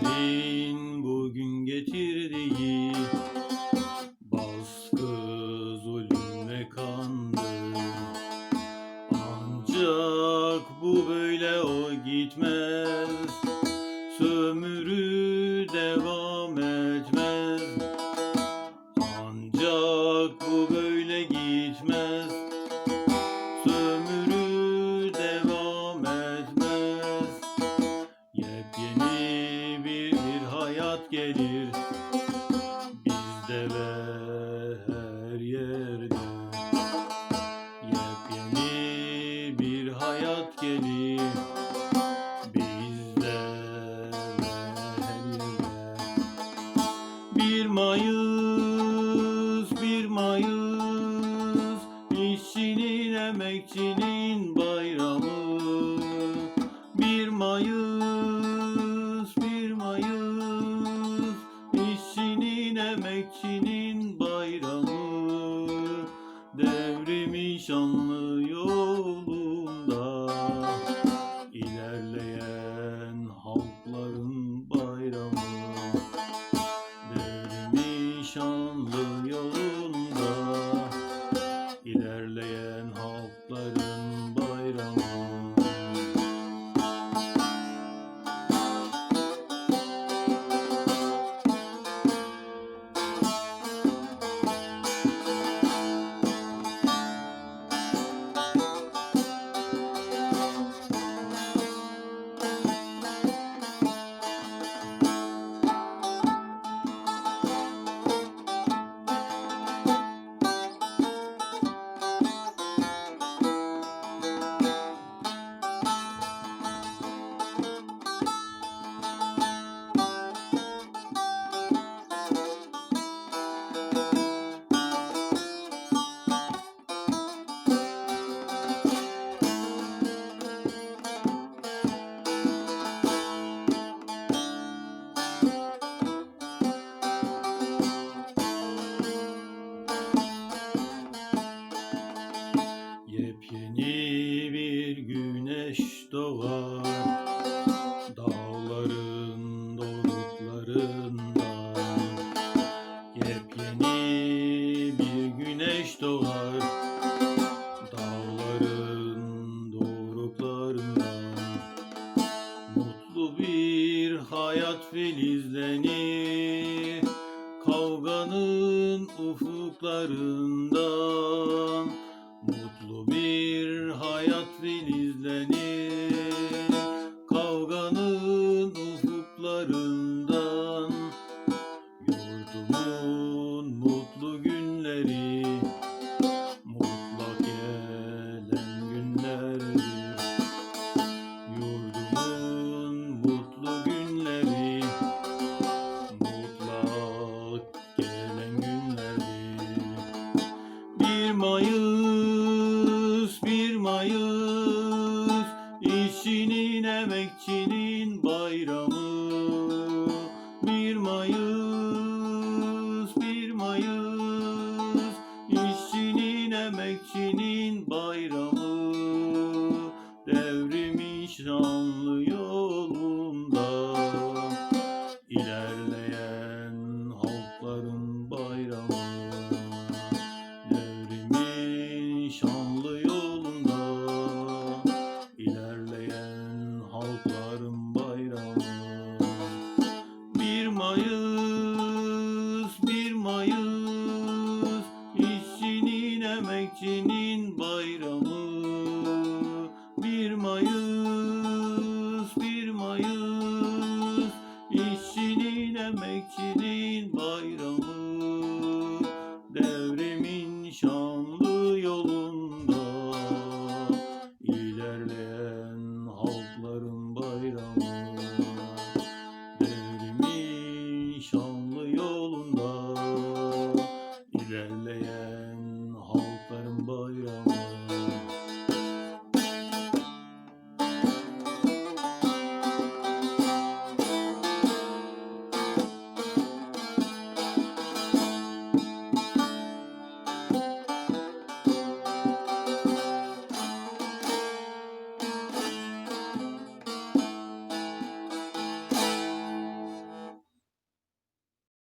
Günlerin bugün getirdiği Baskı, zulüm ve kandı. Ancak bu böyle o gitmez. Sömürü devam etmez. Ancak bu böyle gitmez. Canlı yolum filizlenir Kavganın ufuklarından Mutlu bir hayat filizlenir Kavganın ufuklarından Yurdumun mutlu günleri canlı yolunda ilerleyen halkların bayramı devrimin şansı Devrimin emekçinin bayramı Devrimin